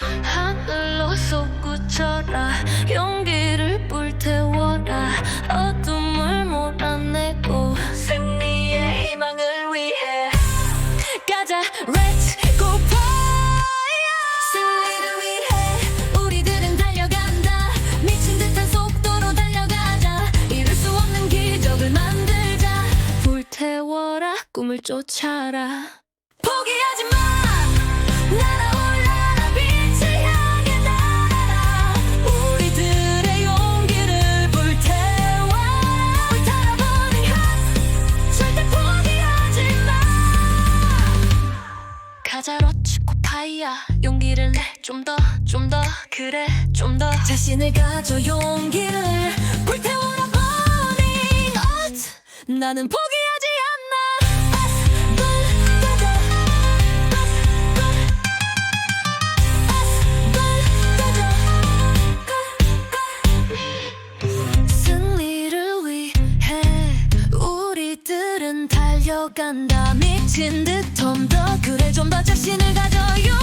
하늘로 솟구쳐라. 용기를 불태워라. 어둠을 몰아내고 승리의 희망을 위해. 가자 Let's go fire. 승리를 위해 우리들은 달려간다. 미친 듯한 속도로 달려가자. 이룰 수 없는 기적을 만들자. 불태워라 꿈을 쫓아라. 포기하지 마 내좀더 좀 더 그래 좀 더. 자신을 가져 용기를 불태워라 burning out 나는 포기하지 않나 불 가자 승리를 위해 우리들은 달려간다. 미친 듯 좀 더 그래 좀 더 자신을 가져 용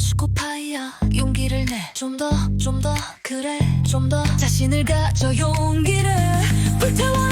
추고파이야 용기를 내. 좀 더 좀 더 그래 좀 더. 자신을 가져 용기를 불태워